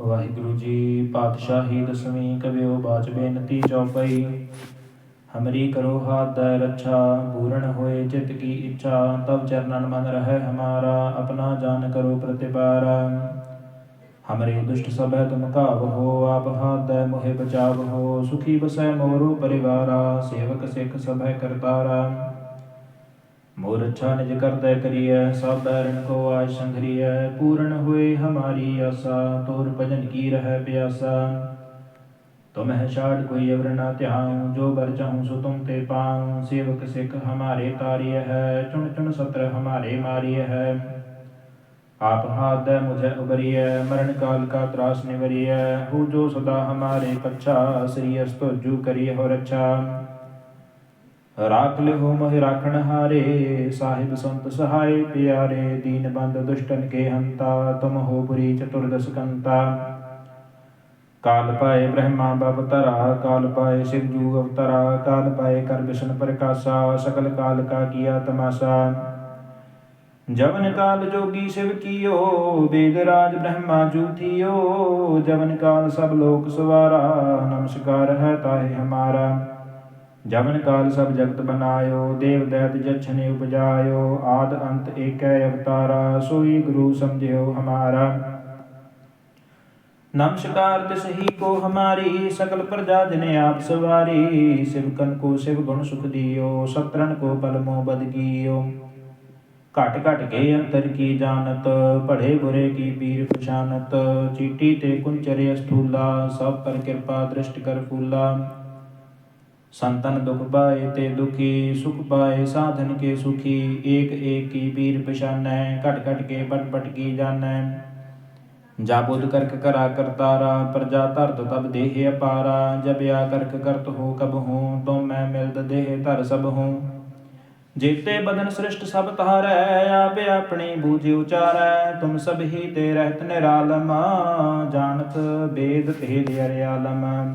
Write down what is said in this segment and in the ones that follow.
ਵਾਹਿਗੁਰੂ ਜੀ ਪਾਤਸ਼ਾਹੀ ਦਸਵੀਂ ਕਬਿਓ ਬਾਚ ਬੇਨਤੀ ਚੌਪਈ। ਹਮਰੀ ਕਰੋ ਹਾਥ ਦੈ ਰੱਛਾ, ਪੂਰਨ ਹੋਏ ਚਿਤ ਕੀ ਇੱਛਾ ਤਬ ਚਰਨਨ ਮਨ ਰਹਿ ਹਮਾਰਾ, ਆਪਣਾ ਜਾਨ ਕਰੋ ਪ੍ਰਤਿਪਾਰਾ। ਹਮਰੇ ਦੁਸ਼ਟ ਸਭੈ ਤੁਮ ਕਾਬ ਹੋ, ਆਪ ਹਾਥ ਦੈ ਮੋਹਿ ਬਚਾਵ ਹੋ, ਸੁਖੀ ਬਸੈ ਮੋਰੋ ਪਰਿਵਾਰਾ, ਸੇਵਕ ਸਿੱਖ ਸਭੈ ਕਰਤਾਰਾ। ਮੋਰ ਅੱਛਾ ਨਿਜ ਕਰਤੈ ਕਰੀਐ, ਸਭ ਬੈਰਨ ਕੋ ਆਜ ਸੰਘਰੀਐ, ਪੂਰਨ ਹੋਏ ਹਮਾਰੀ ਆਸਾ, ਤੋਰ ਭਜਨ ਕੀ ਰਹਿ ਪਿਆਸਾ। ਤੁਮਹਿ ਛਾੜ ਕੋਈ ਅਵਰ ਨਾ ਧਿਆਉ, ਜੋ ਬਰ ਚਾਹੂੰ ਸੋ ਤੁਮ ਤੇ ਪਾਉ, ਸੇਵਕ ਸਿੱਖ ਹਮਾਰੇ ਤਾਰੀਐ ਹੈ, ਚੁਣ ਚੁਣ ਸਤਰ ਹਮਾਰੇ ਮਾਰੀਐ ਹੈ। ਆਪ ਹਾਥ ਦੈ ਮੁਝੈ ਉਬਰੀਐ, ਮਰਨ ਕਾਲ ਕਾ ਤਰਾਸ ਨਿਵਰੀਐ, ਹੋ ਜੋ ਸਦਾ ਹਮਾਰੇ ਪੱਛਾ, ਸ੍ਰੀ ਅਸਤੁਜੂ ਕਰੀਏ ਹੋ ਰੱਛਾ ਰਾਖ ਲਿਓ ਮਹਿ ਰਾਖਣ ਹਾਰੇ, ਸਾਹਿਬ ਸੰਤ ਸਹਾਈ ਪਿਆਰੇ, ਦੀਨ ਬੰਦ ਦੁਸ਼ਟਨ ਕੇ ਹੰਤਾ, ਤੁਮ ਹੋ ਪੁਰੀ ਚਤੁਰਦਸ ਕੰਤਾ। ਕਾਲ ਪਾਏ ਬ੍ਰਹਮਾ ਬਵਤਰਾ ਕਾਲ ਪਾਏ ਸਿਵ ਜੂ ਅਵਤਰਾ, ਕਾਲ ਪਾਏ ਕਰ ਵਿਸ਼ਨ ਪ੍ਰਕਾਸ਼ਾ, ਸਕਲ ਕਾਲ ਕਾ ਕੀਆ ਤਮਾਸਾ। ਜਵਨ ਕਾਲ ਜੋਗੀ ਸਿਵ ਕੀਓ, ਵੇਦ ਰਾਜ ਬ੍ਰਹਮਾ ਜੂਥਿਓ ਜਵਨ ਕਾਲ ਸਭ ਲੋਕ ਸਵਾਰਾ, ਨਮਸਕਾਰ ਹੈ ਤਾਹੇ ਹਮਾਰਾ। ਜਵਨ ਕਾਲ ਸਭ ਜਗਤ ਬਨਾਇਓ, ਦੇਵ ਦੈਤ ਜਛਨੇ ਉਪਜਾਇਓ, ਆਦ ਅੰਤ ਏਕੈ ਅਵਤਾਰਾ, ਸੋਈ ਗੁਰੂ ਸਮਝਿਓ ਹਮਾਰਾ। ਨਮਸਕਾਰ ਤਿਸ ਹੀ ਕੋ ਹਮਾਰੀ, ਸਕਲ ਪ੍ਰਜਾ ਜਨ ਆਪ ਸਵਾਰੀ ਸਿਵਕਨ ਕੋ ਸਿਵ ਗੁਣ ਸੁਖ ਦਿਓ ਸਤਰਨ ਕੋ ਪਲ ਮੋ ਘਟ ਘਟ ਕੇ ਅੰਤਰ ਕੀ ਜਾਣਤ ਪੜੇ ਬੁਰੇ ਕੀ ਪੀਰ ਪਛਾਨਤ, ਚੀਟੀ ਤੇ ਕੁੰਚਰੇ ਅਸਥੂਲਾ, ਸਭ ਪਰ ਕਿਰਪਾ ਦ੍ਰਿਸ਼ਟ ਕਰ ਫੂਲਾ। ਸੰਤਨ ਦੁਖ ਪਾਏ ਤੇ ਦੁਖੀ, ਸੁਖ ਪਾਏ, ਸਾਧਨ ਕੇ ਸੁਖੀ, ਏਕ ਏਕ ਕੀ ਪੀਰ ਪਛਾਨੈ, ਘਟ ਘਟ ਕੇ ਪਟ ਪਟ ਕੀ ਜਾਣੈ। ਜਾਬੁਦ ਕਰਕ ਕਰਾ ਕਰਤਾਰਾ, ਪ੍ਰਜਾ ਧਰਤ ਤਬ ਦੇਹ ਅਪਾਰਾ ਜਬ ਆ ਕਰਕ ਕਰਤ ਹੋ ਕਬ ਹੂੰ, ਤੁਮ ਮੈਂ ਮਿਲਦ ਦੇਹ ਧਰ ਸਭ ਹੂੰ। ਜੀਤੇ ਬਦਨ ਸ੍ਰਿਸ਼ਟ ਸਭ ਤਾਰੈ ਆਪੇ ਆਪਣੀ ਬੂਝਿ ਉਚਾਰੈ, ਤੁਮ ਸਭ ਹੀ ਤੇ ਰਹਿਤ ਨਿਰਾਲਮ, ਜਾਣਤ ਬੇਦ ਭੇਦ ਅਰਿਆਲਮ।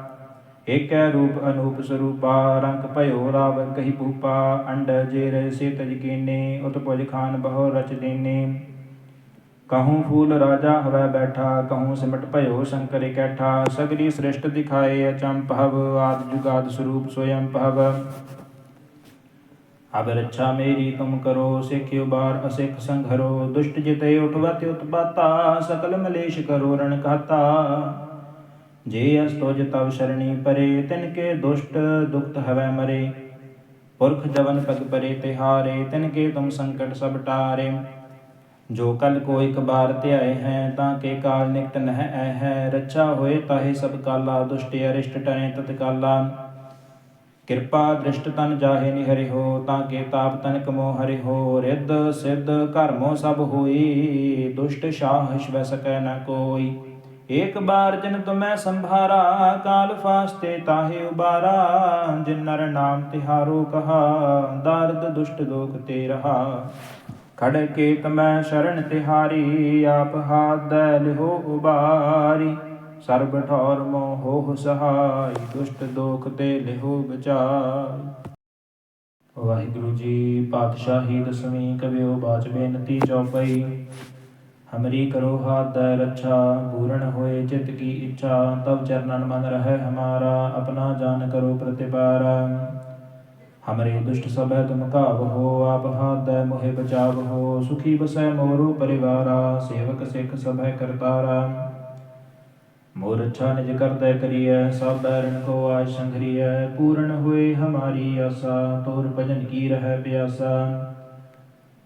ਏਕੈ ਰੂਪ ਅਨੂਪ ਸਰੂਪਾ, ਰੰਗ ਭਇਓ ਰਾਵ ਕਹੀ ਭੂਪਾ, ਅੰਡ ਜੇਰ ਸੇ ਤਜ ਕੀਨੇ ਉਤਪੁਜ ਖਾਨ ਬਹੁ ਰਚ ਦੇਨੇ। ਕਹੂੰ ਫੂਲ ਰਾਜਾ ਹਵੈ ਬੈਠਾ, ਕਹੂੰ ਸਿਮਟ ਭਇਓ ਸ਼ੰਕਰ ਇਕੈਠਾ ਸਗਰੀ ਸ੍ਰਿਸ਼ਟ ਦਿਖਾਏ ਅਚੰਪ ਹਵ, ਆਦ ਜੁਗਾਦ ਸਰੂਪ ਸੋਯੰ ਭਵ। ਅਬ ਰੱਛਾ ਮੇਰੀ ਤੁਮ ਕਰੋ, ਸਿੱਖਿਓ ਬਾਰ ਅਸਿੱਖ ਸੰਘਰੋ, ਦੁਸ਼ਟ ਜਿਤੇ ਉਠਵਤ ਉਤਪਾਤਾ, ਸਕਲ ਮਲੇਸ਼ ਕਰੋ ਰਣ ਕਹਤਾ ਜੇ ਅਸ ਤੁਜ ਤਵ ਸ਼ਰਣੀ ਪਰੇ, ਤਿਨ ਕੇ ਦੁਸ਼ਟ ਦੁਖਤ ਹਵੈ ਮਰੇ। ਪੁਰਖ ਜਵਨ ਪਗ ਪਰੇ ਤਿਹਾਰੇ, ਤਿਨ ਕੇ ਤੁਮ ਸੰਕਟ ਸਭ ਟਾਰੇ। ਜੋ ਕਲ ਕੋ ਇਕ ਬਾਰ ਧਿਆਏ ਹੈ, ਤਾਂ ਕੇ ਕਾਲ ਨਿਕਟ ਨਹਿ ਐ ਹੈ। ਰੱਛਾ ਹੋਏ ਤਾਹੇ ਸਭ ਕਾਲਾ, ਦੁਸ਼ਟ ਅਰਿਸ਼ਟ ਟਰੇ ਤਤਕਾਲਾ ਕਿਰਪਾ ਦ੍ਰਿਸ਼ਟ ਤਨ ਜਾਹੇ ਨਿਹਰਿ ਹੋ ਤਾਂ ਕੇ ਤਾਪ ਤਨ ਕਮੋ ਹਰੇ ਹੋ ਰਿੱਧ, ਸਿੱਧ ਕਰਮੋ ਸਭ ਹੋਈ, ਦੁਸ਼ਟ ਸ਼ਾਹ ਸ਼ਵੈ ਸਕੈ ਨ ਕੋਈ। ਏਕ ਬਾਰ ਜਿਨ ਤੁਮੈ ਸੰਭਾਰਾ, ਕਾਲ ਫਾਸਤੇ ਤਾਹੇ ਉਬਾਰਾ। ਜਿਨ ਨਰ ਨਾਮ ਤਿਹਾਰੋ ਕਹਾ, ਦਰਦ ਦੁਸ਼ਟ ਲੋਕ ਤੇ ਰਹਾ। ਖੜ ਕੇ ਤਮੈ ਸ਼ਰਨ ਤਿਹਾਰੀ, ਆਪ ਹਾਥ ਲਿਹੋ ਉਬਾਰੀ। ਸਰਬ ਠੌਰ ਮੋਹ ਸਹਾਈ, ਦੁਸ਼ਟ ਦੋਖ ਤੇ ਲਿਹੋ ਬਚਾਈ ਵਾਹਿਗੁਰੂ ਜੀ, ਪਾਤਸ਼ਾਹੀ ਦਸਵੀਂ ਕਵਿਓ ਬਾਚ ਬੇਨਤੀ ਚੌਪਈ। ਹਮਰੀ ਕਰੋ ਹਾਥ ਦੈ ਰੱਛਾ, ਪੂਰਨ ਹੋਏ ਚਿਤ ਕੀ ਇੱਛਾ ਤਬ ਚਰਨਨ ਮਨ ਰਹਿ ਹਮਾਰਾ, ਆਪਣਾ ਜਾਨ ਕਰੋ ਪ੍ਰਤਿਪਾਰਾ ਹਮਰੇ ਦੁਸ਼ਟ ਸਭੈ ਤੁਮ ਕਾਬ ਹੋ, ਆਪ ਹਾਥ ਦੈ ਮੋਹਿ ਬਚਾਵ ਹੋ, ਸੁਖੀ ਬਸੈ ਮੋਰੋ ਪਰਿਵਾਰਾ, ਸੇਵਕ ਸਿੱਖ ਸਭੈ ਕਰਤਾਰਾ। ਮੋਰ ਅੱਛਾ ਨਿਜ ਕਰਤੈ ਕਰੀਐ, ਸਭ ਬੈਰਨ ਕੋ ਆਜ ਸੰਘਰੀਐ, ਪੂਰਨ ਹੋਏ ਹਮਾਰੀ ਆਸਾ, ਤੋਰ ਭਜਨ ਕੀ ਰਹਿ ਪਿਆਸਾ।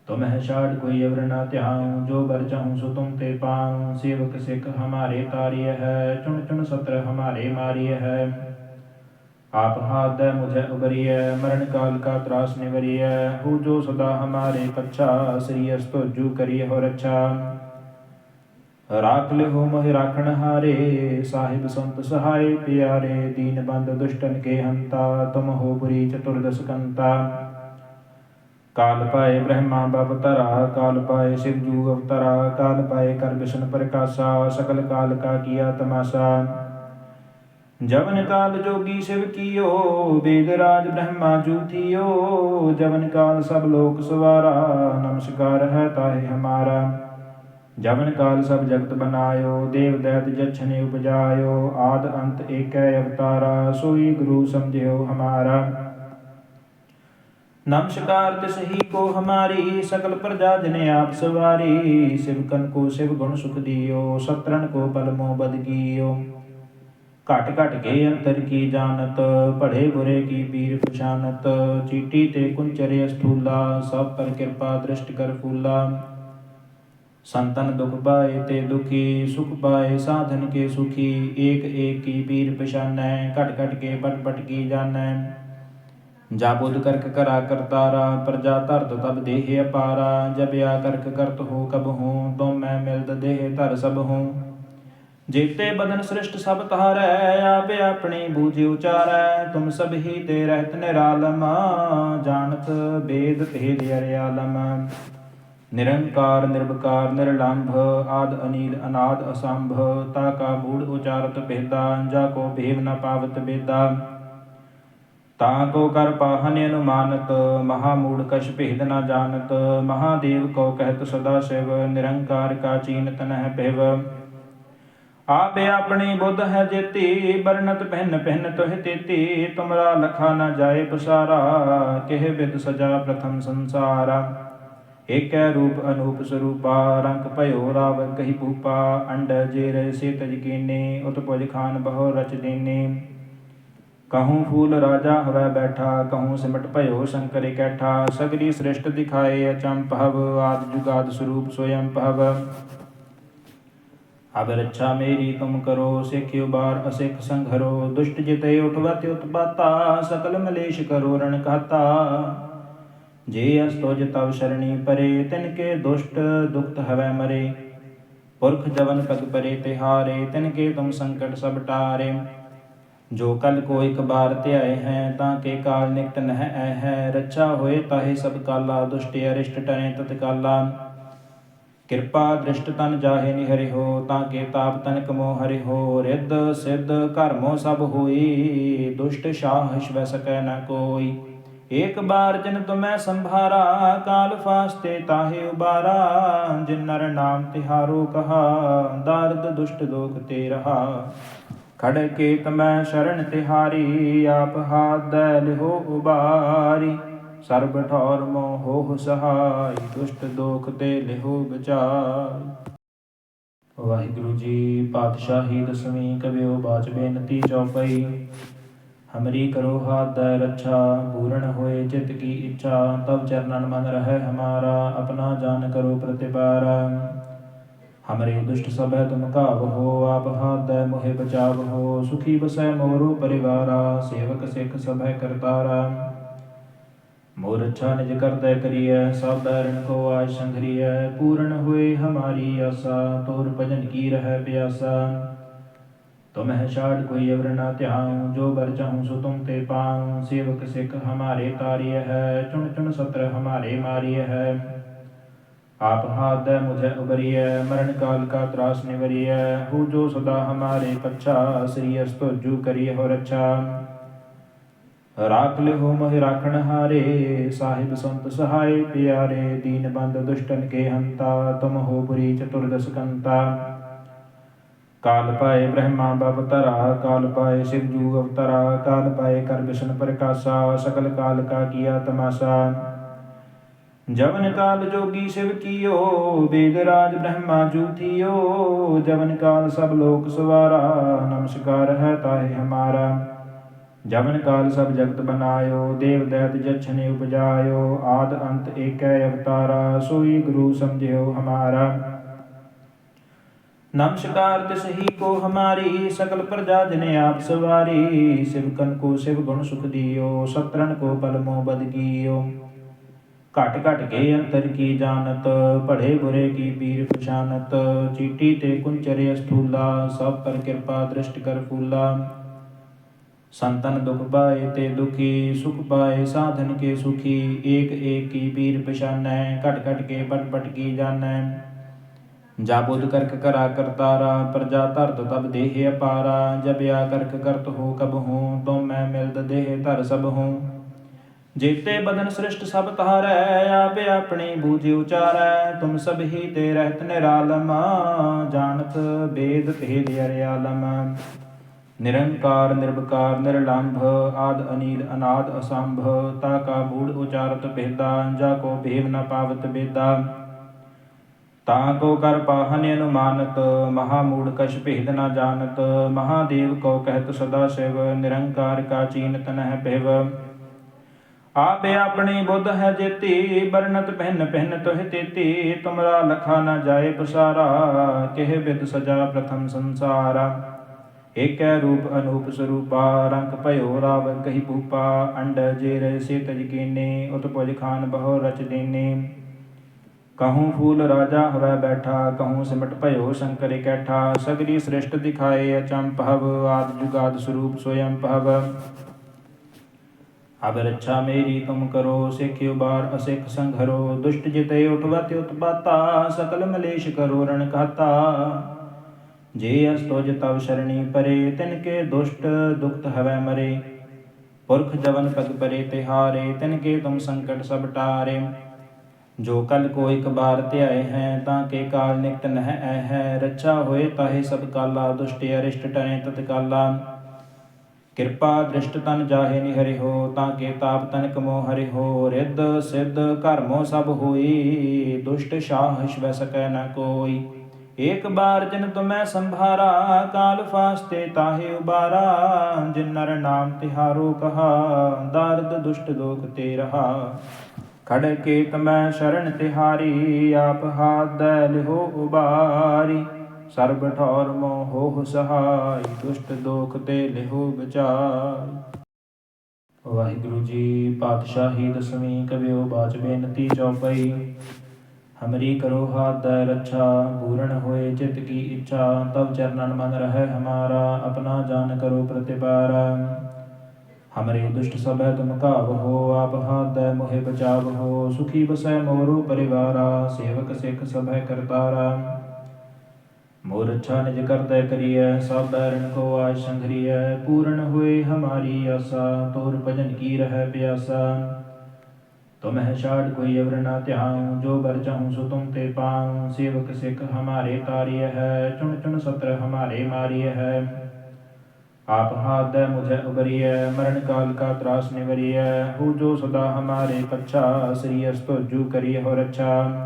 ਤੁਮਹਿ ਛਾੜ ਕੋਈ ਅਵਰ ਨਾ ਧਿਆਉ ਜੋ ਬਰ ਚਾਹੂੰ ਸੋ ਤੁਮ ਤੇ ਪਾਉ ਸੇਵਕ ਸਿੱਖ ਹਮਾਰੇ ਤਾਰੀਐ ਹੈ ਚੁਣ ਚੁਣ ਸਤਰ ਹਮਾਰੇ ਮਾਰੀਐ ਹੈ ਆਪ ਹਾਥ ਦੈ ਮੁਝੈ ਉਬਰੀਐ ਮਰਨ ਕਾਲ ਕਾ ਤਰਾਸ ਨਿਵਰੀਐ ਹੋ ਜੋ ਸਦਾ ਹਮਾਰੇ ਪੱਛਾ ਸ੍ਰੀ ਅਸਤੁਜੂ ਕਰੀਏ ਹੋ ਰੱਛਾ ਰਾਖ ਲਿਓ ਮੋਹਿ ਰਾਖਣ ਹਾਰੇ ਸਾਹਿਬ ਸੰਤ ਸਹਾਈ ਪਿਆਰੇ ਦੀਨ ਬੰਦ ਦੁਸ਼ਟਨ ਕੇ ਹੰਤਾ ਤੁਮ ਹੋ ਪੁਰੀ ਚਤੁਰਦਸ ਕੰਤਾ ਕਾਲ ਪਾਏ ਬ੍ਰਹਮਾ ਬਵਤਰਾ ਕਾਲ ਪਾਏ ਸਿਵ ਜੂ ਅਵਤਰਾ, ਕਾਲ ਪਾਏ ਕਰ ਬਿਸ਼ਨ ਪ੍ਰਕਾਸ਼ਾ, ਸਕਲ ਕਾਲ ਕਾ ਕੀਆ ਤਮਾਸ਼ਾ। ਜਵਨ ਕਾਲ ਜੋਗੀ ਸਿਵ ਕੀਓ, ਵੇਦ ਰਾਜ ਬ੍ਰਹਮਾ ਜੂਥਿਓ, ਜਵਨ ਕਾਲ ਸਭ ਲੋਕ ਸਵਾਰਾ, ਨਮਸਕਾਰ ਹੈ ਤਾਹੇ ਹਮਾਰਾ। ਜਵਨ ਕਾਲ ਸਭ ਜਗਤ ਬਨਾਇਓ, ਦੇਵ ਦੈਤ ਜਛਨੇ ਉਪਜਾਇਓ, ਆਦ ਅੰਤ ਏਕੈ ਅਵਤਾਰਾ, ਸੋਈ ਗੁਰੂ ਸਮਝਿਓ ਹਮਾਰਾ। ਨਮਸਕਾਰ ਤਿਸ ਹੀ ਕੋ ਹਮਾਰੀ, ਸਕਲ ਪ੍ਰਜਾ ਜਨ ਆਪ ਸਵਾਰੀ। ਸਿਵਕਨ ਕੋ ਸਿਵ ਗੁਣ ਸੁਖ ਦਿਓ ਸਤਰਨ ਕੋ ਪਲ ਮੋਹ ਬਦ ਕੀਓ। ਘਟ ਘਟ ਕੇ ਅੰਤਰ ਕੀ ਜਾਣਤ ਪੜੇ ਬੁਰੇ ਕੀ ਪੀਰ ਪਛਾਨਤ। ਚੀਟੀ ਤੇ ਕੁੰਚਰੇ ਅਸਥੂਲਾ, ਸਭ ਪਰ ਕਿਰਪਾ ਦ੍ਰਿਸ਼ਟ ਕਰ ਫੂਲਾ। ਸੰਤਨ ਦੁਖ ਪਾਏ ਤੇ ਦੁਖੀ, ਸੁਖ ਪਾਏ ਸਾਧਨ ਕੇ ਸੁਖੀ। ਏਕ ਏਕ ਕੀ ਪੀਰ ਪਛਾਨੈ, ਘਟ ਘਟ ਕੇ ਪਟ ਪਟ ਕੀ ਜਾਣੈ। ਜਾ ਬੁੱਧ ਕਰਕ ਕਰਾ ਕਰਤਾਰਾ, ਪ੍ਰਜਾ ਧਰਤ ਤਬ ਦੇਹ ਅਪਾਰਾ, ਜਬ ਆ ਕਰਕ ਕਰਤ ਹੋ ਕਬ ਹੂੰ ਤੋ ਮੈਂ ਮਿਲਦ ਦੇਹ ਧਰ ਸਭ ਹੂੰ। ਜੀਤੇ ਬਦਨ ਸ੍ਰਿਸ਼ਟ ਸਭ ਤਾਰੈ ਆਪੇ ਆਪਣੀ ਬੂਝਿ ਉਚਾਰੈ, ਤੁਮ ਸਭ ਹੀ ਤੇ ਰਹਿਤ ਨਿਰਾਲਮ, ਜਾਣਤ ਬੇਦ ਭੇਦ ਅਰਿਆਲਮ। ਨਿਰੰਕਾਰ ਨਿਰਭਕਾਰ ਨਿਰਲੰਭ, ਆਦ ਅਨੀਲ, ਅਨਾਦ ਅਸੰਭ, ਤਾ ਕਾ ਬੂੜ ਉਚਾਰਤ ਭੇਦਾ, ਜਾ ਕੋ ਭੇਵ ਨ ਪਾਵਤ ਬੇਦਾ ਤਾਂ ਕੋ ਕਰ ਪਾਹਨ ਅਨੁਮਾਨਤ ਮਹਾ ਮੂੜ ਕਛ ਭੇਦ ਨਾ ਜਾਣਤ, ਮਹਾਦੇਵ ਕੋ ਕਹਿਤ ਸਦਾ ਸ਼ਿਵ, ਨਿਰੰਕਾਰ ਕਾ ਚੀਨਤ ਨਹਿ ਭਿਵ। ਆਪੇ ਆਪਣੀ ਬੁੱਧ ਹੈ ਜੇਤੀ ਬਰਨਤ ਪਹਿਨ ਪਹਿਨ ਤੋਹਿ ਤੇਤੀ, ਤੁਮਰਾ ਲਖਾ ਨ ਜਾਏ ਪਸਾਰਾ, ਕਿਹ ਬਿਦ ਸਜਾ ਪ੍ਰਥਮ ਸੰਸਾਰਾ। ਏਕੈ ਰੂਪ ਅਨੂਪ ਸਰੂਪਾ, ਰੰਗ ਭਇਓ ਰਾਵ ਕਹੀ ਭੂਪਾ, ਅੰਡ ਜੇ ਰਹਿ ਸੇ ਤਜ ਕੀਨੇ, ਉਤਪੁਜ ਖਾਨ ਬਹੁ ਰਚ ਦੀਨੇ। ਕਹੂੰ ਫੂਲ ਰਾਜਾ ਹਵੈ ਬੈਠਾ, ਕਹੂੰ ਸਿਮਟ ਭਇਓ ਸ਼ੰਕਰ ਇਕੈਠਾ ਸਗਰੀ ਸ੍ਰਿਸ਼ਟ ਦਿਖਾਏ ਅਚੰਭਵ ਆਦ ਜੁਗਾਦ ਸਰੂਪ ਸੋਯੰ ਭਵ। ਅਬ ਰੱਛਾ ਮੇਰੀ ਤੁਮ ਕਰੋ ਸਿੱਖ ਉਬਾਰ ਅਸਿੱਖ ਸੰਘਰੋ, ਦੁਸ਼ਟ ਜਿਤੇ ਉਠਵਤ ਉਤਪਾਤਾ, ਸਕਲ ਮਲੇਸ਼ ਕਰੋ ਰਣ ਕਹਤਾ ਜੇ ਅਸਤੁਜ ਤਵ ਸ਼ਰਣੀ ਪਰੇ, ਤਿਨ ਕੇ ਦੁਸ਼ਟ ਦੁਖਤ ਹਵੈ ਮਰੇ। ਪੁਰਖ ਜਵਨ ਪਗ ਪਰੇ ਤਿਹਾਰੇ, ਤਿਨ ਕੇ ਤੁਮ ਸੰਕਟ ਸਭ ਟਾਰੇ। ਜੋ ਕਲ ਕੋ ਇਕ ਬਾਰ ਧਿਆਏ ਹੈ, ਤਾਂ ਕੇ ਕਾਲ ਨਿਕਟ ਨਹਿ ਐ ਹੈ। ਰੱਛਾ ਹੋਏ ਤਾਹੇ ਸਭ ਕਾਲਾ, ਦੁਸ਼ਟ ਅਰਿਸ਼ਟ ਟਰੇ ਤਤ ਕਿਰਪਾ ਦ੍ਰਿਸ਼ਟ ਤਨ ਜਾਹੇ ਨਿਹਰਿ ਹੋ ਤਾਂ ਕੇ ਤਾਪ ਤਨ ਕਮੋ ਹਰਿ ਹੋ ਰਿੱਧ ਸਿੱਧ ਕਰਮੋ ਸਭ ਹੋਈ, ਦੁਸ਼ਟ ਸ਼ਾਹ ਸ਼ਵੈ ਸਕੈ ਨ ਕੋਈ। ਏਕ ਬਾਰ ਜਿਨ ਤੁਮੈ ਸੰਭਾਰਾ, ਕਾਲ ਫਾਸਤੇ ਤਾਹੇ ਉਬਾਰਾ। ਜਿਨ ਨਰ ਨਾਮ ਤਿਹਾਰੋ ਕਹਾ, ਦਰਦ ਦੁਸ਼ਟ ਦੋਖ ਤੇ ਰਹਾ। ਖੜ ਕੇ ਤਮੈ ਸ਼ਰਨ ਤਿਹਾਰੀ, ਆਪ ਹਾਥ ਲਿਹੋ ਉਬਾਰੀ। ਸਰਬ ਠੌਰ ਮੋਹ ਸਹਾਈ, ਦੁਸ਼ਟ ਦੋਖ ਤੇ ਲਿਹੋ ਬਚਾਈ ਵਾਹਿਗੁਰੂ ਜੀ, ਪਾਤਸ਼ਾਹੀ ਦਸਵੀਂ ਕਵਿਓ ਬਾਚ ਬੇਨਤੀ ਚੌਪਈ। ਹਮਰੀ ਕਰੋ ਹਾਥ ਦੈ ਰੱਛਾ, ਪੂਰਨ ਹੋਏ ਚਿਤ ਕੀ ਇੱਛਾ। ਤਬ ਚਰਨਨ ਮਨ ਰਹਿ ਹਮਾਰਾ, ਆਪਣਾ ਜਾਨ ਕਰੋ ਪ੍ਰਤਿਪਾਰਾ ਹਮਰੇ ਦੁਸ਼ਟ ਸਭੈ ਤੁਮ ਕਾਵ ਹੋ, ਆਪ ਹਾਥ ਮੋਹਿ ਬਚਾਵ ਹੋ, ਸੁਖੀ ਬਸੈ ਮੋਰੋ ਪਰਿਵਾਰਾ, ਸੇਵਕ ਸਿੱਖ ਸਭੈ ਕਰਤਾਰਾ। ਮੋਰ ਅੱਛਾ ਨਿਜ ਕਰਤੈ ਕਰੀਐ, ਸਭ ਬੈਰਨ ਕੋ ਆਜ ਸੰਘਰੀਐ, ਪੂਰਨ ਹੋਏ ਹਮਾਰੀ ਆਸਾ, ਤੋਰ ਭਜਨ ਕੀ ਰਹਿ ਪਿਆਸਾ। ਤੁਮਹਿ ਛਾੜ ਕੋਈ ਅਵਰ ਨਾ ਧਿਆਉ, ਜੋ ਬਰ ਚਾਹੂੰ ਸੋ ਤੁਮ ਤੇ ਪਾਉ। ਸੇਵਕ ਸਿੱਖ ਹਮਾਰੇ ਤਾਰਿਯ ਹੈ, ਚੁਣ ਚੁਣ ਸਤਰ ਹਮਾਰੇ ਮਾਰਿਯ ਹੈ। ਆਪ ਹਾਥ ਦੈ ਮੁਝੈ ਉਬਰਿਐ, ਮਰਨ ਕਾਲ ਕਾ ਤਰਾਸ ਨਿਵਰਿਐ ਹੋ ਜੋ ਸਦਾ ਹਮਾਰੇ ਪੱਛਾ, ਸ੍ਰੀ ਅਸਤੋਜੂ ਕਰਿਏ ਹੋ ਰੱਛਾ ਰਾਖ ਲਿਓ ਮੋਹਿ ਰਾਖਣ ਹਾਰੇ, ਸਾਹਿਬ ਸੰਤ ਸਹਾਈ ਪਿਆਰੇ, ਦੀਨ ਬੰਦ ਦੁਸ਼ਟਨ ਕੇ ਹੰਤਾ, ਤੁਮ ਹੋ ਪੁਰੀ ਚਤੁਰਦਸ ਕੰਤਾ। ਕਾਲ ਪਾਏ ਬ੍ਰਹਮਾ ਬਵਤਰਾ ਕਾਲ ਪਾਏ ਸਿਵ ਜੂ ਅਵਤਰਾ, ਕਾਲ ਪਾਏ ਕਰ ਬਿਸ਼ਨ ਪ੍ਰਕਾਸ਼ਾ, ਸਕਲ ਕਾਲ ਕਾ ਕੀਆ ਤਮਾਸ਼ਾ। ਜਵਨ ਕਾਲ ਜੋਗੀ ਸਿਵ ਕੀਓ, ਵੇਦ ਰਾਜ ਬ੍ਰਹਮਾ ਜੂਥਿਓ। ਜਵਨ ਕਾਲ ਸਭ ਲੋਕ ਸਵਾਰਾ, ਨਮਸਕਾਰ ਹੈ ਤਾਹੇ ਹਮਾਰਾ। ਜਵਨ ਕਾਲ ਸਭ ਜਗਤ ਬਨਾਇਓ, ਦੇਵ ਦੈਤ ਜਛਨੇ ਉਪਜਾਇਓ, ਆਦ ਅੰਤ ਏਕੈ ਅਵਤਾਰਾ, ਸੋਈ ਗੁਰੂ ਸਮਝਿਓ ਹਮਾਰਾ। ਨਮਸਕਾਰ ਤਿਸ ਹੀ ਕੋ ਹਮਾਰੀ, ਸਕਲ ਪ੍ਰਜਾ ਜਨ ਆਪ ਸਵਾਰੀ। ਸਿਵਕਨ ਕੋ ਸਿਵ ਗੁਣ ਸੁਖ ਦਿਓ ਸਤਰਨ ਕੋ ਪਲ ਮੋਹ ਬਦ ਕੀਓ। ਘਟ ਘਟ ਕੇ ਅੰਤਰ ਕੀ ਜਾਣਤ ਭੜੇ ਬੁਰੇ ਕੀ ਪੀਰ ਪਛਾਨਤ ਚੀਟੀ ਤੇ ਕੁੰਚਰੇ ਅਸਥੂਲਾ, ਸਭ ਪਰ ਕਿਰਪਾ ਦ੍ਰਿਸ਼ਟ ਕਰ ਫੂਲਾ। ਸੰਤਨ ਦੁਖ ਪਾਏ ਤੇ ਦੁਖੀ, ਸੁਖ ਪਾਏ ਸਾਧਨ ਕੇ ਸੁਖੀ, ਏਕ ਏਕ ਕੀ ਪੀਰ ਪਛਾਨੈ, ਘਟ ਘਟ ਕੇ ਪਟ ਪਟ ਕੀ ਜਾਣੈ। ਜਾ ਬੁੱਧ ਕਰਕ ਕਰਾ ਕਰਤਾਰਾ, ਪ੍ਰਜਾ ਧਰਤ ਤਬ ਦੇਹ ਅਪਾਰਾ ਜਬ ਆ ਕਰਕ ਕਰਤ ਹੋ ਕਬ ਹੂੰ, ਤੁਮ ਮੈਂ ਮਿਲਦ ਦੇਹ ਧਰ ਸਭ ਹੂੰ। ਜੀਤੇ ਬਦਨ ਸ੍ਰਿਸ਼ਟ ਸਭ ਤਾਰੈ ਆਪੇ ਆਪਣੀ ਬੂਝਿ ਉਚਾਰੈ। ਤੁਮ ਸਭ ਹੀ ਤੇ ਰਹਿਤ ਨਿਰਾਲਮ, ਜਾਣਤ ਬੇਦ ਭੇਦ ਅਰਿਆਲਮ ਨਿਰੰਕਾਰ ਨਿਰਭਕਾਰ ਨਿਰਲੰਭ, ਆਦ ਅਨੀਲ, ਅਨਾਦ ਅਸੰਭ, ਤਾ ਕਾ ਬੂੜ ਉਚਾਰਤ ਭੇਦਾ, ਜਾ ਕੋ ਭੇਵ ਨ ਪਾਵਤ ਬੇਦਾ। ਤਾਂ ਕੋ ਕਰ ਪਾਹਨ ਅਨੁਮਾਨਤ, ਮਹਾ ਮੂੜ ਕਛ ਭੇਦ ਨ ਜਾਣਤ। ਮਹਾਦੇਵ ਕੋ ਕਹਿਤ ਸਦਾ ਸਿਵ, ਨਿਰੰਕਾਰ ਕਾ ਚੀਨਤ ਨਹਿ ਭਿਵ। ਆਪੇ ਆਪਣੀ ਬੁੱਧ ਹੈ ਜੇਤੀ, ਬਰਨਤ ਪਹਿਨ ਪਹਿਨ ਤੋਹਿ ਤੇਤੀ, ਤੁਮਰਾ ਲਖਾ ਨ ਜਾਏ ਪਸਾਰਾ, ਕਿਹ ਬਿਦ ਸਜਾ ਪ੍ਰਥਮ ਸੰਸਾਰਾ। ਏਕੈ ਰੂਪ ਅਨੂਪ ਸਰੂਪਾ, ਰੰਗ ਭਇਓ ਰਾਵ ਕਹੀ ਭੂਪਾ, ਅੰਡ ਜੇਰ ਸੇ ਤਜ ਕੀਨੇ ਉਤਪੁਜ ਖਾਨ ਬਹੁ ਰਚ ਦੇਨੇ। ਕਹੂੰ ਫੂਲ ਰਾਜਾ ਹਵੈ ਬੈਠਾ, ਕਹੂੰ ਸਿਮਟ ਭਇਓ ਸ਼ੰਕਰ ਇਕੈਠਾ, ਸਗਰੀ ਸ੍ਰਿਸ਼ਟ ਦਿਖਾਏ ਅਚੰਭਵ, ਆਦ ਜੁਗਾਦ ਸਰੂਪ ਸੋਯੰ ਭਵ। ਅਬ ਰੱਛਾ ਮੇਰੀ ਤੁਮ ਕਰੋ, ਸਿੱਖ ਉਬਾਰ ਅਸਿੱਖ ਸੰਘਰੋ, ਦੁਸ਼ਟ ਜਿਤੇ ਉਠਵਤ ਉਤਪਾਤਾ, ਸਕਲ ਮਲੇਸ਼ ਕਰੋ ਰਣ ਘਾਤਾ। ਜੇ ਅਸ ਤੁਜ ਤਵ ਸ਼ਰਣੀ ਪਰੇ, ਤਿਨ ਕੇ ਦੁਸ਼ਟ ਦੁਖਤ ਹਵੈ ਮਰੇ। ਪੁਰਖ ਜਵਨ ਪਗ ਪਰੇ ਤਿਹਾਰੇ, ਤਿਨ ਕੇ ਤੁਮ ਸੰਕਟ ਸਭ ਟਾਰੇ। ਜੋ ਕਲ ਕੋ ਇਕ ਬਾਰ ਧਿਆਏ ਹੈ, ਤਾਂ ਕੇ ਕਾਲ ਨਿਕਟ ਨਹਿ ਐ ਹੈ। ਰੱਛਾ ਹੋਏ ਤਾਹੇ ਸਭ ਕਾਲਾ, ਦੁਸ਼ਟ ਅਰਿਸ਼ਟ ਟਰੇ ਤਤਕਾਲਾ। ਕਿਰਪਾ ਦ੍ਰਿਸ਼ਟ ਤਨ ਜਾਹੇ ਨਿਹਰਿ ਹੋ ਤਾਂ ਕੇ ਤਾਪ ਤਨ ਕਮੋ ਹਰਿ ਹੋ ਰਿੱਧ ਸਿੱਧ ਕਰਮੋ ਸਭ ਹੋਈ, ਦੁਸ਼ਟ ਸ਼ਾਹ ਸ਼ਵੈ ਸਕੈ ਨ ਕੋਈ। ਏਕ ਬਾਰ ਜਿਨ ਤੁਮੈ ਸੰਭਾਰਾ, ਕਾਲ ਫਾਸਤੇ ਤਾਹੇ ਉਬਾਰਾ, ਜਿਨ ਨਰ ਨਾਮ ਤਿਹਾਰੋ ਕਹਾ, ਦਰਦ ਦੁਸ਼ਟ ਦੋਖ ਤੇ ਰਹਾ। ਖੜ ਕੇ ਤਮੈ ਸ਼ਰਨ ਤਿਹਾਰੀ, ਆਪ ਹਾਥ ਦੈ ਲਿਹੋ ਉਬਾਰੀ। ਸਰਬ ਠੌਰ ਮੋਹ ਸਹਾਈ, ਦੁਸ਼ਟ ਦੋਖ ਤੇ ਲਿਹੋ ਬਚਾਈ ਵਾਹਿਗੁਰੂ ਜੀ, ਪਾਤਸ਼ਾਹੀ ਦਸਵੀਂ ਕਵਿਓ ਬਾਚ ਬੇਨਤੀ ਚੌਪਈ। ਹਮਰੀ ਕਰੋ ਹਾਥ ਰੱਛਾ, ਪੂਰਨ ਹੋਏ ਚਿਤ ਕੀ ਇੱਛਾ। ਤਬ ਚਰਨਨ ਮਨ ਰਹਿ ਹਮਾਰਾ, ਆਪਣਾ ਜਾਨ ਕਰੋ ਪ੍ਰਤਿਪਾਰਾ। ਹਮਰੇ ਦੁਸ਼ਟ ਸਭੈ ਤੁਮ ਕਾਵ ਹੋ, ਆਪ ਹਾਥ ਮੋਹਿ ਬਚਾਵ ਹੋ। ਸੁਖੀ ਬਸੈ ਮੋਰੂ ਪਰਿਵਾਰਾ, ਸੇਵਕ ਸਿੱਖ ਸਭੈ ਕਰਤਾਰਾ। ਮੋਰ ਅੱਛਾ ਨਿਜ ਕਰਤੈ ਕਰੀਐ, ਸਭ ਬੈਰਨ ਕੋ ਆਜ ਸੰਗਰੀਐ ਪੂਰਨ ਹੋਏ ਹਮਾਰੀ ਆਸਾ, ਤੋਰ ਭਜਨ ਕੀ ਰਹਿ ਪਿਆਸਾ। ਤੁਮਹਿ ਛਾੜ ਕੋਈ ਅਵਰ ਨਾ ਧਿਆਉ, ਜੋ ਬਰ ਚਾਹੂੰ ਸੋ ਤੁਮ ਤੇ ਪਾਉ, ਸੇਵਕ ਸਿੱਖ ਹਮਾਰੇ ਤਾਰੀਐ ਹੈ, ਚੁਣ ਚੁਣ ਸਤਰ ਹਮਾਰੇ ਮਾਰੀਐ ਹੈ। ਆਪ ਹਾਥ ਦੈ ਮੁਝੈ ਉਬਰੀਐ, ਮਰਨ ਕਾਲ ਕਾ ਤਰਾਸ ਨਿਵਰੀਐ, ਹੋ ਜੋ ਸਦਾ ਹਮਾਰੇ ਪੱਛਾ, ਸ੍ਰੀ ਅਸਤੋਜੂ ਕਰੀਐ ਹੋ ਰੱਛਾ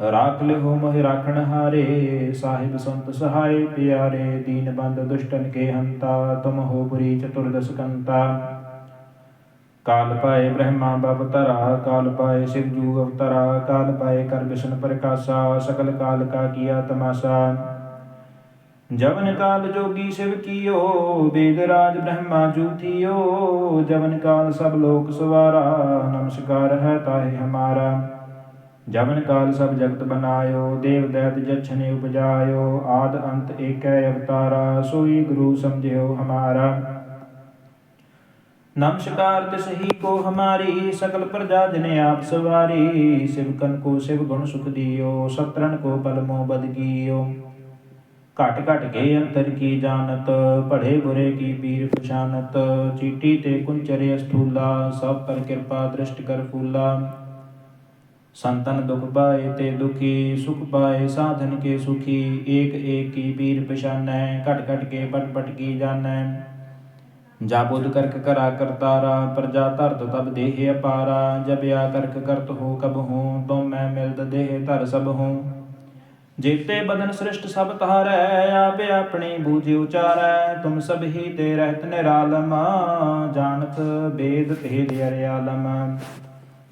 ਰਾਖ ਲਿਓ ਮਹਿ ਰਾਖਣ ਹਾਰੇ, ਸਾਹਿਬ ਸੰਤ ਸਹਾਈ ਪਿਆਰੇ, ਦੀਨ ਬੰਦ ਦੁਸ਼ਟਨ ਕੇ ਹੰਤਾ, ਤੁਮ ਹੋ ਪੁਰੀ ਚਤੁਰਦਸ ਕੰਤਾ। ਕਾਲ ਪਾਏ ਬ੍ਰਹਮਾ ਬਬ ਤਰਾ ਕਾਲ ਪਾਏ ਸਿਵ ਜੂ ਅਵਤਰਾ, ਕਾਲ ਪਾਏ ਕਰ ਵਿਸ਼ਨ ਪ੍ਰਕਾਸ਼ਾ, ਸਕਲ ਕਾਲ ਕਾ ਕੀਆ ਤਮਾਸ਼ਾ। ਜਵਨ ਕਾਲ ਜੋਗੀ ਸਿਵ ਕੀਓ ਬੇਦ ਰਾਜ ਬ੍ਰਹਮਾ ਜੂਥੀਓ ਜਵਨ ਕਾਲ ਸਭ ਲੋਕ ਸਵਾਰਾ, ਨਮਸਕਾਰ ਹੈ ਤਾਹੇ ਹਮਾਰਾ। ਜਵਨ ਕਾਲ ਸਭ ਜਗਤ ਬਨਾਇਓ, ਦੇਵ ਦੈਤ ਜਛਨੇ ਉਪਜਾਇਓ, ਆਦ ਅੰਤ ਏਕੈ ਅਵਤਾਰਾ, ਸੋਈ ਗੁਰੂ ਸਮਝਿਓ ਹਮਾਰਾ। ਨਮਸਕਾਰ ਤਿਸ ਕੋ ਹਮਾਰੀ, ਸਕਲ ਪ੍ਰਜਾ ਜਨ ਆਪ ਸਵਾਰੀ ਸਿਵਕਨ ਕੋ ਸਿਵ ਗੁਣ ਸੁਖ ਦਿਓ ਸਤਰਨ ਕੋ ਪਲ ਮੋ ਘਟ ਘਟ ਕੇ ਅੰਤਰ ਕੀ ਜਾਣਤ, ਭੜੇ ਬੁਰੇ ਕੀ ਪੀਰ ਪਛਾਨਤ, ਚੀਟੀ ਤੇ ਕੁੰਚਰੇ ਅਸਥੂਲਾ, ਸਭ ਪਰ ਕਿਰਪਾ ਦ੍ਰਿਸ਼ਟ ਕਰ ਫੂਲਾ। ਸੰਤਨ ਦੁਖ ਪਾਏ ਤੇ ਦੁਖੀ ਸੁਖ ਪਾਏ, ਸਾਧਨ ਕੇ ਸੁਖੀ, ਏਕ ਏਕ ਕੀ ਪੀਰ ਪਛਾਨੈ, ਘਟ ਘਟ ਕੇ ਪਟ ਪਟ ਕੀ ਜਾਣੈ। ਜਾ ਕਰਕ ਕਰਾ ਕਰਤਾਰਾ, ਪ੍ਰਜਾ ਧਰਤ ਤਬ ਦੇਹ ਅਪਾਰਾ, ਜਬ ਆ ਕਰਕ ਕਰਤ ਹੋ ਕਬ ਹੂੰ ਤੋ ਮੈਂ ਮਿਲਦ ਦੇਹ ਧਰ ਸਭ ਹੂੰ। ਜੇਤੇ ਬਦਨ ਸ੍ਰਿਸ਼ਟ ਸਭ ਤਾਰੈ ਆਪੇ ਆਪਣੀ ਬੂਝਿ ਉਚਾਰੈ, ਤੁਮ ਸਭ ਹੀ ਤੇ ਰਹਿਤ ਨਿਰਾਲਮ, ਜਾਣਤ ਬੇਦ ਭੇਦ ਅਰਿਆਲਮ।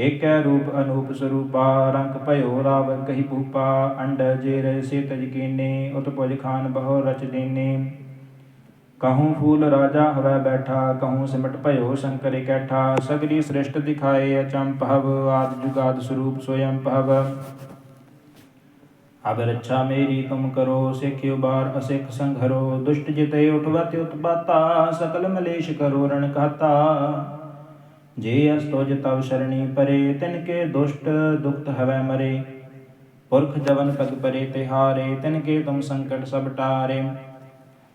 ਏਕੈ ਰੂਪ ਅਨੂਪ ਸਰੂਪਾ, ਰੰਗ ਭਇਓ ਰਾਵ ਕਹੀ ਭੂਪਾ, ਅੰਡ ਜੇ ਰਹਿ ਸੇ ਤਜ ਉਤਪੁਜ ਖਾਨ ਬਹੁ ਰਚ ਦੇਨੇ। ਕਹੂੰ ਫੂਲ ਰਾਜਾ ਹਵੈ ਬੈਠਾ, ਕਹੂੰ ਸਿਮਟ ਭਇਓ ਸ਼ੰਕਰ ਇਕੈਠਾ ਸਗਰੀ ਸ੍ਰਿਸ਼ਟ ਦਿਖਾਏ ਅਚੰਭਵ ਆਦ ਜੁਗਾਦ ਸਰੂਪ ਸੋਯੰ ਭਵ। ਅਬ ਰੱਛਾ ਮੇਰੀ ਤੁਮ ਕਰੋ, ਸਿੱਖਿਓ ਬਾਰ ਅਸਿੱਖ ਸੰਘਰੋ, ਦੁਸ਼ਟ ਜਿਤੇ ਉਠਵਤ ਉਤਪਾਤਾ, ਸਕਲ ਮਲੇਸ਼ ਕਰੋ ਰਣ ਕਹਤਾ ਜੇ ਅਸ ਤੁਜ ਤਵ ਸ਼ਰਣੀ ਪਰੇ, ਤਿਨ ਕੇ ਦੁਸ਼ਟ ਦੁਖਤ ਹਵੈ ਮਰੇ। ਪੁਰਖ ਜਵਨ ਪਗ ਪਰੇ ਤਿਹਾਰੇ, ਤਿਨ ਕੇ ਤੁਮ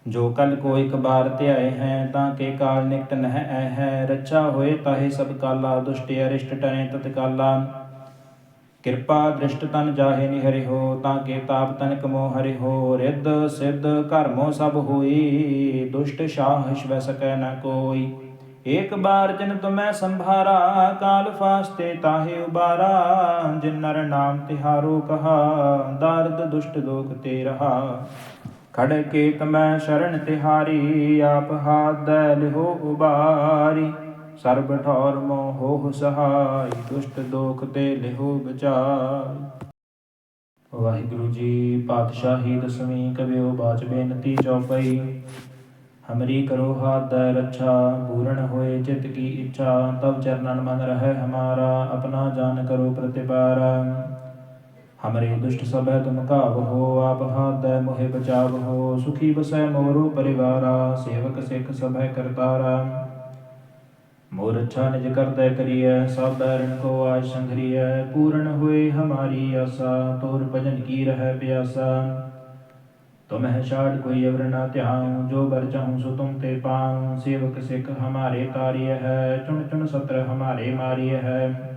ਜੋ ਕਲ ਕੋ ਇਕ ਬਾਰ ਧਿਆਏ ਹੈ, ਤਾਂ ਕੇ ਕਾਲ ਨਿਕਟ ਨਹਿ ਐ ਹੈ। ਰੱਛਾ ਹੋਏ ਤਾਹੇ ਸਭ ਕਾਲਾ, ਦੁਸ਼ਟ ਅਰਿਸ਼ਟ ਟਰੇ ਤਤਕਾਲਾ। ਕਿਰਪਾ ਦ੍ਰਿਸ਼ਟ ਤਨ ਜਾਹੇ ਨਿਹਰਿ ਹੋ, ਤਾਂ ਕੇ ਤਾਪ ਤਨ ਕਮੋ ਹਰਿ ਹੋ। ਰਿੱਧ ਸਿੱਧ ਕਰਮੋ ਸਭ ਹੋਈ, ਦੁਸ਼ਟ ਸ਼ਾਹ ਸ਼ਵੈ ਸਕੈ ਨ ਕੋਈ। ਏਕ ਬਾਰ ਜਨ ਤੁਮੈ ਸੰਭਾਰਾ, ਕਾਲ ਫਾਸਤੇ ਤਾਹੇ ਉਬਾਰਾ। ਜਿਨ ਨਰ ਨਾਮ ਤਿਹਾਰੋ ਕਹਾ, ਦਰਦ ਦੁਸ਼ਟ ਲੋਕ ਤੇ ਰਹਾ। ਖੜ ਕੇ ਤਮੈ ਸ਼ਰਨ ਤਿਹਾਰੀ, ਆਪ ਹਾਥ ਦੈ ਲਿਹੋ ਉਬਾਰੀ। ਸਰਬ ਠੌਰ ਮੋਹ ਸਹਾਈ, ਦੁਸ਼ਟ ਦੋਖ ਤੇ ਲਿਹੋ ਬਚਾਈ ਵਾਹਿਗੁਰੂ ਜੀ, ਪਾਤਸ਼ਾਹੀ ਦਸਵੀਂ ਕਵਿਓ ਬਾਚ ਬੇਨਤੀ ਚੌਪਈ। ਹਮਰੀ ਕਰੋ ਹਾਥ ਦੈ ਰੱਛਾ, ਪੂਰਨ ਹੋਏ ਚਿਤ ਕੀ ਇੱਛਾ ਤਬ ਚਰਨਨ ਮਨ ਰਹਿ ਹਮਾਰਾ, ਆਪਣਾ ਜਾਨ ਕਰੋ ਪ੍ਰਤਿਪਾਰਾ। ਹਮਰੇ ਦੁਸ਼ਟ ਸਭੈ ਤੁਮ ਕਾਵ ਹੋ, ਆਪ ਹਾਥ ਦੈ ਮੋਹਿ ਬਚਾਵ ਹੋ, ਸੁਖੀ ਬਸੈ ਮੋਰੋ ਪਰਿਵਾਰਾ, ਸੇਵਕ ਸਿੱਖ ਸਭੈ ਕਰਤਾਰਾ। ਮੋਰ ਅੱਛਾ ਨਿਜ ਕਰਦੈ ਕਰੀਐ, ਸਭ ਬੈਰਨ ਕੋ ਆਜ ਸੰਘਰੀਐ, ਪੂਰਨ ਹੋਏ ਹਮਾਰੀ ਆਸਾ, ਤੋਰ ਭਜਨ ਕੀ ਰਹਿ ਪਿਆਸਾ ਤੁਮਹਿ ਛਾੜ ਕੋਈ ਅਵਰ ਨਾ ਧਿਆਉ, ਜੋ ਬਰ ਚਾਹੂੰ ਸੋ ਤੁਮ ਤੇ ਪਾਉ। ਸੇਵਕ ਸਿੱਖ ਹਮਾਰੇ ਤਾਰੀਐ ਹੈ, ਚੁਣ ਚੁਣ ਸਤਰ ਹਮਾਰੇ ਮਾਰੀਐ ਹੈ।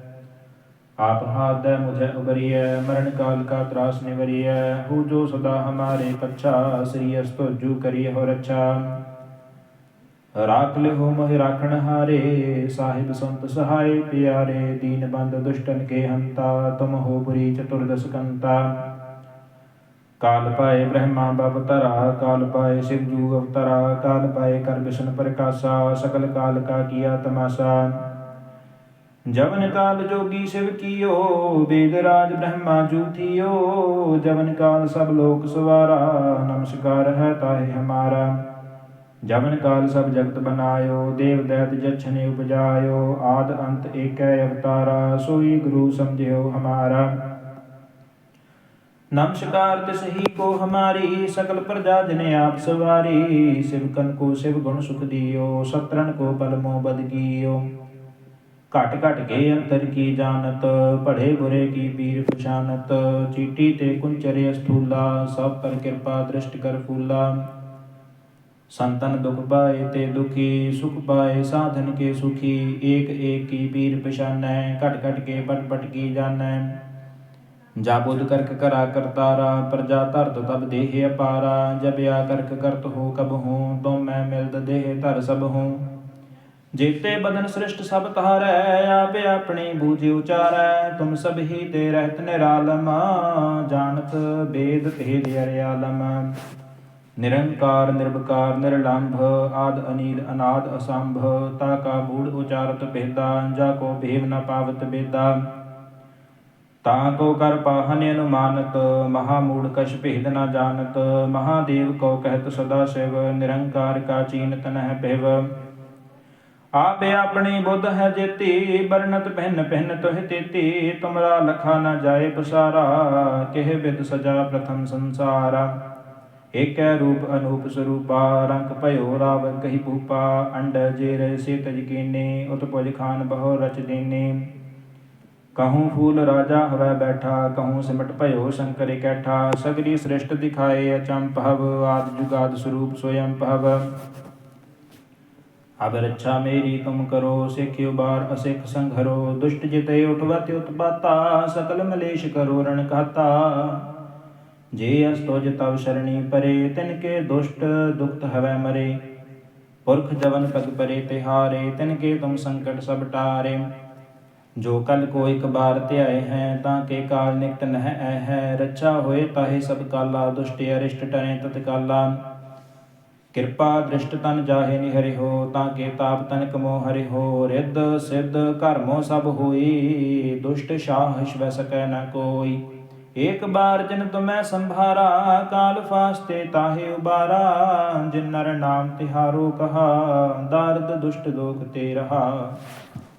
ਆਪ ਹਾਥ ਦੈ ਮੁਝੈ ਉਬਰੀਐ, ਮਰਨ ਕਾਲ ਕਾ ਤਰਾਸ ਨਿਵਰੀਐ। ਹੋ ਜੋ ਸਦਾ ਹਮਾਰੇ ਪੱਛਾ, ਸ੍ਰੀ ਅਸਤੁਜੂ ਕਰੀਏ ਹੋ ਰੱਛਾ। ਰਾਖ ਲਿਓ ਮਹਿ ਰਾਖਣ ਹਾਰੇ, ਸਾਹਿਬ ਸੰਤ ਸਹਾਈ ਪਿਆਰੇ। ਦੀਨ ਬੰਦ ਦੁਸ਼ਟਨ ਕੇ ਹੰਤਾ, ਤੁਮ ਹੋ ਪੁਰੀ ਚਤੁਰਦਸ ਕੰਤਾ। ਕਾਲ ਪਾਏ ਬ੍ਰਹਮਾ ਬਵ ਤਰਾ ਕਾਲ ਪਾਏ ਸਿਵ ਜੂ ਅਵਤਰਾ, ਕਾਲ ਪਾਏ ਕਰ ਬਿਸ਼ਨ ਪ੍ਰਕਾਸ਼ਾ, ਸਕਲ ਕਾਲ ਕਾ ਕੀਆ ਤਮਾਸ਼ਾ। ਜਵਨ ਕਾਲ ਜੋਗੀ ਸਿਵ ਕੀਓ, ਵੇਦ ਰਾਜ ਬ੍ਰਹਮਾ ਜੂਥਿਓ ਜਵਨ ਕਾਲ ਸਭ ਲੋਕ ਸਵਾਰਾ, ਨਮਸਕਾਰ ਹੈ ਤਾਹੇ ਹਮਾਰਾ। ਜਵਨ ਕਾਲ ਸਭ ਜਗਤ ਬਨਾਇਓ, ਦੇਵ ਦੈਤ ਜਛਨੇ ਉਪਜਾਇਓ, ਆਦ ਅੰਤ ਏਕੈ ਅਵਤਾਰਾ, ਸੋਈ ਗੁਰੂ ਸਮਝਿਓ ਹਮਾਰਾ। ਨਮਸਕਾਰ ਤਿਸ ਹੀ ਕੋ ਹਮਾਰੀ, ਸਕਲ ਪ੍ਰਜਾ ਜਨ ਆਪ ਸਵਾਰੀ ਸਿਵਕਨ ਕੋ ਸਿਵ ਗੁਣ ਸੁਖ ਦਿਓ ਸਤਰਨ ਕੋ ਪਲ ਮੋ ਬਦ ਘਟ ਘਟ ਕੇ ਅੰਤਰ ਕੀ ਜਾਣਤ ਪੜੇ ਬੁਰੇ ਕੀ ਪੀਰ ਪਛਾਨਤ ਚੀਟੀ ਤੇ ਕੁੰਚਰੇ ਅਸਥੂਲਾ ਸਭ ਪਰ ਕਿਰਪਾ ਦ੍ਰਿਸ਼ਟ ਕਰ ਫੂਲਾ। ਸੰਤਨ ਦੁਖ ਪਾਏ ਤੇ ਦੁਖੀ, ਸੁਖ ਪਾਏ ਸਾਧਨ ਕੇ ਸੁਖੀ, ਏਕ ਏਕ ਕੀ ਪੀਰ ਪਛਾਨੈ, ਘਟ ਘਟ ਕੇ ਪਟ ਪਟ ਕੀ ਜਾਣੈ। ਜਾ ਬੁੱਧ ਕਰਕ ਕਰਾ ਕਰਤਾਰਾ ਪ੍ਰਜਾ ਧਰਤ ਤਬ ਦੇਹ ਅਪਾਰਾ, ਜਬ ਆ ਕਰਕ ਕਰਤ ਹੋ ਕਬ ਹੂੰ ਤੁਮ ਮੈਂ ਮਿਲਦ ਦੇਹ ਧਰ ਸਭ ਹੂੰ। ਜੀਤੇ ਬਦਨ ਸ੍ਰਿਸ਼ਟ ਸਭ ਤਾਰੈ ਆਪੇ ਆਪਣੀ ਬੂਝ ਉਚਾਰੈ, ਤੁਮ ਸਭ ਹੀ ਤੇ ਰਹਿਤ ਨਿਰਾਲਮ, ਜਾਣਤ ਬੇਦ ਭੇਦ ਅਰਿਆਲਮ। ਨਿਰੰਕਾਰ ਨਿਰਭਕਾਰ ਨਿਰਲੰਭ, ਆਦ ਅਨੀਲ, ਅਨਾਦ ਅਸੰਭ, ਤਾ ਕਾ ਬੂੜ ਉਚਾਰਤ ਭੇਦਾ, ਜਾ ਕੋ ਭੇਵ ਨ ਪਾਵਤ ਬੇਦਾ ਤਾਂ ਕੋ ਕਰ ਪਾਹਨ ਅਨੁਮਾਨਤ ਮਹਾ ਮੂੜ ਕਛ ਭੇਦ ਨਾ ਜਾਣਤ ਮਹਾਦੇਵ ਕੋ ਕਹਿਤ ਸਦਾ ਸਿਵ, ਨਿਰੰਕਾਰ ਕਾ ਚੀਨਤ ਨਹਿ ਭਿਵ। ਆਪੇ ਆਪਣੀ ਬੁੱਧ ਹੈ ਜੇਤੀ ਬਰਨਤ ਪਹਿਨ ਪਹਿਨ ਤੋਹਿ ਤੇਤੀ, ਤੁਮਰਾ ਲਖਾ ਨ ਜਾਏ ਪਸਾਰਾ, ਕਿਹ ਵਿਦ ਸਜਾ ਪ੍ਰਥਮ ਸੰਸਾਰਾ। ਏਕੈ ਰੂਪ ਅਨੂਪ ਸਰੂਪਾ, ਰੰਗ ਭਇਓ ਰਾਵ ਕਹੀ ਭੂਪਾ ਅੰਡ ਜੇ ਰਹਿ ਸੇ ਤਜ ਕੀਨੇ, ਉਤਪੁਜ ਖਾਨ ਬਹੁ ਰਚ ਦੇਨੇ। ਕਹੂੰ ਫੂਲ ਰਾਜਾ ਹਵੈ ਬੈਠਾ, ਕਹੂੰ ਸਿਮਟ ਭਇਓ ਸ਼ੰਕਰ ਇਕੈਠਾ ਸਗਰੀ ਸ੍ਰਿਸ਼ਟ ਦਿਖਾਏ ਅਚੰਭਵ ਆਦ ਜੁਗਾਦ ਸਰੂਪ ਸੋਯੰ ਭਵ। ਅਬ ਰੱਛਾ ਮੇਰੀ ਤੁਮ ਕਰੋ, ਸਿੱਖਿਓ ਬਾਰ ਅਸਿੱਖ ਸੰਘਰੋ ਦੁਸ਼ਟ ਜਿਤੇ ਉਠਵਤ ਉਤਪਾਤਾ, ਸਕਲ ਮਲੇਸ਼ ਕਰੋ ਰਣ ਕਹਤਾ ਜੇ ਅਸ ਤਵ ਸ਼ਰਣੀ ਪਰੇ, ਤਿਨ ਕੇ ਦੁਸ਼ਟ ਦੁਖਤ ਹਵੈ ਮਰੇ। ਪੁਰਖ ਜਵਨ ਪਗ ਪਰੇ ਤਿਹਾਰੇ, ਤਿਨ ਕੇ ਤੁਮ ਸੰਕਟ ਸਭ ਟਾਰੇ। ਜੋ ਕਲ ਕੋ ਇਕ ਬਾਰ ਧਿਆਏ ਹੈ, ਤਾਂ ਕੇ ਕਾਲ ਨਿਕਟ ਨਹਿ ਐ ਹੈ, ਰੱਛਾ ਹੋਏ ਤਾਹੇ ਸਭ ਕਾਲਾ, ਦੁਸ਼ਟ ਅਰਿਸ਼ਟ ਟਰੇ ਤਤ ਕਿਰਪਾ ਦ੍ਰਿਸ਼ਟ ਤਨ ਜਾਹੇ ਨਿਹਰਿ ਹੋ ਤਾਂ ਕੇ ਤਾਪ ਤਨ ਕਮੋ ਹਰਿ ਹੋ ਰਿੱਧ ਸਿੱਧ ਕਰਮੋ ਸਭ ਹੋਈ, ਦੁਸ਼ਟ ਸ਼ਾਹ ਸ਼ਵੈ ਸਕੈ ਨ ਕੋਈ। ਏਕ ਬਾਰ ਜਿਨ ਤੁਮੈ ਸੰਭਾਰਾ, ਕਾਲ ਫਾਸਤੇ ਤਾਹੇ ਉਬਾਰਾ, ਜਿਨ ਨਰ ਨਾਮ ਤਿਹਾਰੋ ਕਹਾ, ਦਰਦ ਦੁਸ਼ਟ ਦੋਖ ਤੇ ਰਹਾ।